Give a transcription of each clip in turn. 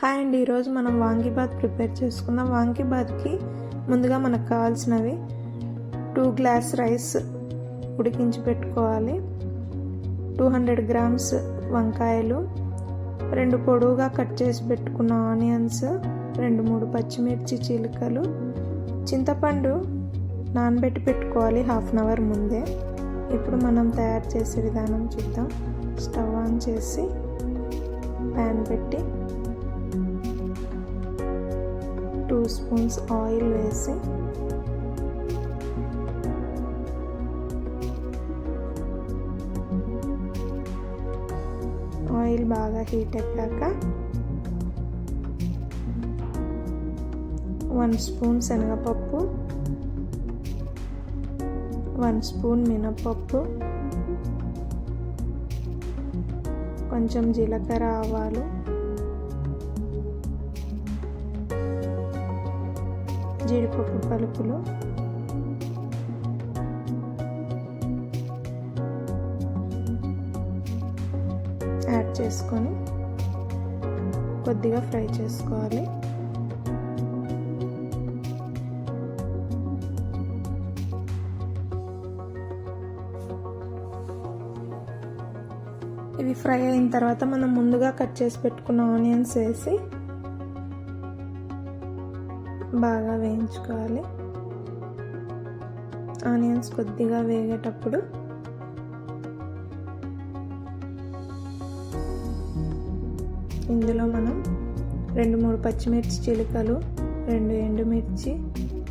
Hi అండి ఈరోజు మనం వాంగిబాత్ ప్రిపేర్ చేసుకుందాం. వాంగిబాత్కి ముందుగా మనకు కావాల్సినవి టూ గ్లాస్ రైస్ ఉడికించి పెట్టుకోవాలి. టూ హండ్రెడ్ గ్రామ్స్ వంకాయలు రెండు పొడవుగా కట్ చేసి పెట్టుకున్న ఆనియన్స్ రెండు మూడు పచ్చిమిర్చి చీలికలు చింతపండు నానబెట్టి పెట్టుకోవాలి హాఫ్ అన్ అవర్ ముందే. ఇప్పుడు మనం తయారు చేసే విధానం చూద్దాం. స్టవ్ ఆన్ చేసి ప్యాన్ పెట్టి స్పూన్స్ ఆయిల్ వేసి ఆయిల్ బాగా హీట్ అయ్యాక వన్ స్పూన్ శనగపప్పు వన్ స్పూన్ మినపప్పు కొంచెం జీలకర్ర ఆవాలు జీడిపప్పు పలుకులు యాడ్ చేసుకొని కొద్దిగా ఫ్రై చేసుకోవాలి. ఇవి ఫ్రై అయిన తర్వాత మనం ముందుగా కట్ చేసి పెట్టుకున్న ఆనియన్స్ వేసి బాగా వేయించుకోవాలి. ఆనియన్స్ కొద్దిగా వేగేటప్పుడు ఇందులో మనం రెండు మూడు పచ్చిమిర్చి చిలుకలు రెండు ఎండుమిర్చి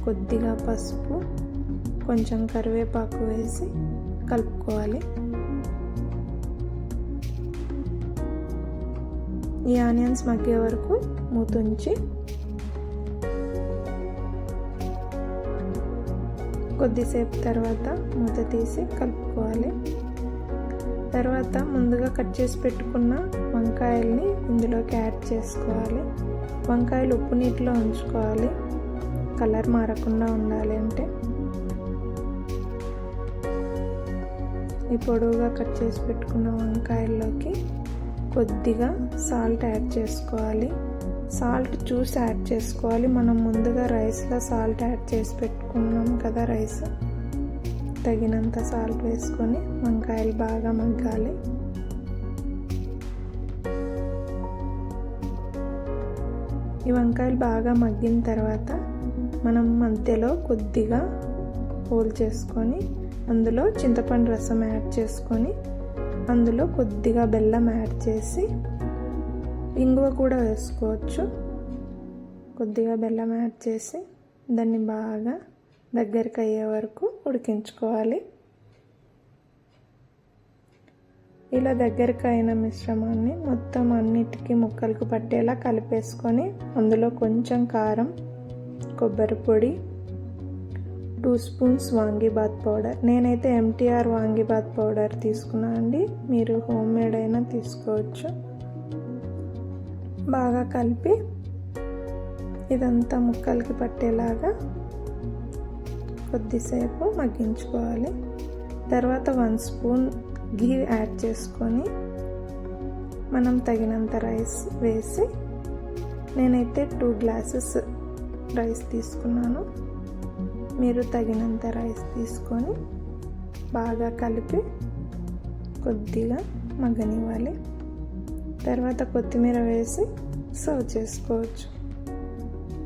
కొద్దిగా పసుపు కొంచెం కరివేపాకు వేసి కలుపుకోవాలి. ఈ ఆనియన్స్ మగ్గే వరకు మూతుంచి కొద్దిసేపు తర్వాత మూత తీసి కలుపుకోవాలి. తర్వాత ముందుగా కట్ చేసి పెట్టుకున్న వంకాయల్ని ఇందులోకి యాడ్ చేసుకోవాలి. వంకాయలు ఉప్పు నీటిలో ఉంచుకోవాలి. కలర్ మారకుండా ఉండాలి అంటే. ఈ పొడవుగా కట్ చేసి పెట్టుకున్న వంకాయల్లోకి కొద్దిగా సాల్ట్ యాడ్ చేసుకోవాలి. సాల్ట్ చూసి యాడ్ చేసుకోవాలి. మనం ముందుగా రైస్లో సాల్ట్ యాడ్ చేసి పెట్టుకున్నాం కదా రైస్. తగినంత సాల్ట్ వేసుకొని వంకాయలు బాగా మగ్గాలి. ఈ వంకాయలు బాగా మగ్గిన తర్వాత మనం మధ్యలో కొద్దిగా హోల్ చేసుకొని అందులో చింతపండు రసం యాడ్ చేసుకొని అందులో కొద్దిగా బెల్లం యాడ్ చేసి ఇంగువ కూడా వేసుకోవచ్చు. కొద్దిగా బెల్లం యాడ్ చేసి దాన్ని బాగా దగ్గరికి అయ్యే వరకు ఉడికించుకోవాలి. ఇలా దగ్గరికి అయిన మిశ్రమాన్ని మొత్తం అన్నిటికీ ముక్కలకు పట్టేలా కలిపేసుకొని అందులో కొంచెం కారం కొబ్బరి పొడి టూ స్పూన్స్ వాంగీబాత్ పౌడర్. నేనైతే ఎంటీఆర్ వాంగీబాత్ పౌడర్ తీసుకున్నాను అండి. మీరు హోమ్ మేడ్ అయినా తీసుకోవచ్చు. బాగా కలిపి ఇదంతా ముక్కలకి పట్టేలాగా కొద్దిసేపు మగ్గించుకోవాలి. తర్వాత వన్ స్పూన్ ఘీ యాడ్ చేసుకొని మనం తగినంత రైస్ వేసి నేనైతే టూ గ్లాసెస్ రైస్ తీసుకున్నాను. మీరు తగినంత రైస్ తీసుకొని బాగా కలిపి కొద్దిగా మగ్గనివ్వాలి. తర్వాత కొత్తిమీర వేసి సర్వ్ చేసుకోవచ్చు.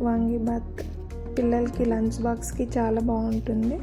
వంగిబాత్ పిల్లలకి లంచ్ బాక్స్కి చాలా బాగుంటుంది.